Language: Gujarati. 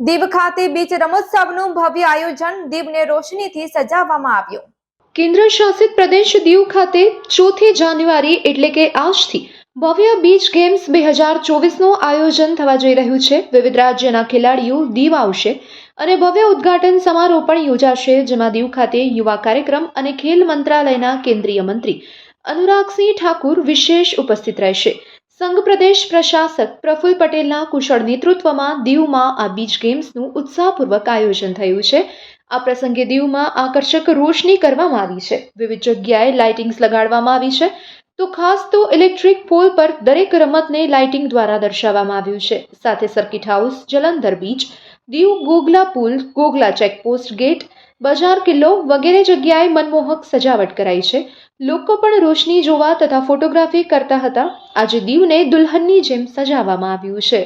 દીવ ખાતે બીચ રમોત્સવનું ભવ્ય આયોજન દીવને રોશનીથી સજાવવામાં આવ્યું. કેન્દ્ર શાસિત પ્રદેશ દીવ ખાતે ચોથી જાન્યુઆરી એટલે કે આજથી ભવ્ય બીચ ગેમ્સ બે હજાર ચોવીસનું આયોજન થવા જઈ રહ્યું છે. વિવિધ રાજ્યના ખેલાડીઓ દીવ આવશે અને ભવ્ય ઉદ્ઘાટન સમારોહ પણ યોજાશે, જેમાં દીવ ખાતે યુવા કાર્યક્રમ અને ખેલ મંત્રાલયના કેન્દ્રીય મંત્રી અનુરાગસિંહ ઠાકુર વિશેષ ઉપસ્થિત રહેશે. સંઘ પ્રદેશ પ્રશાસક પ્રફુલ્લ પટેલના કુશળ નેતૃત્વમાં દીવમાં આ બીચ ગેમ્સનું ઉત્સાહપૂર્વક આયોજન થયું છે. આ પ્રસંગે દીવમાં આકર્ષક રોશની કરવામાં આવી છે. વિવિધ જગ્યાએ લાઇટિંગ્સ લગાડવામાં આવી છે. તો ખાસ તો ઇલેક્ટ્રિક પોલ પર દરેક રમતને લાઇટિંગ દ્વારા દર્શાવવામાં આવ્યું છે. સાથે circuit house, Jalandhar beach, Diu Gogla પુલ, ગોગલા ચેકપોસ્ટ ગેટ, બજાર કિલ્લો વગેરે જગ્યાએ મનમોહક સજાવટ કરાઈ છે. લોકો પણ રોશની જોવા તથા ફોટોગ્રાફી કરતા હતા. આજે દીવને દુલ્હનની જેમ સજાવવામાં આવ્યું છે.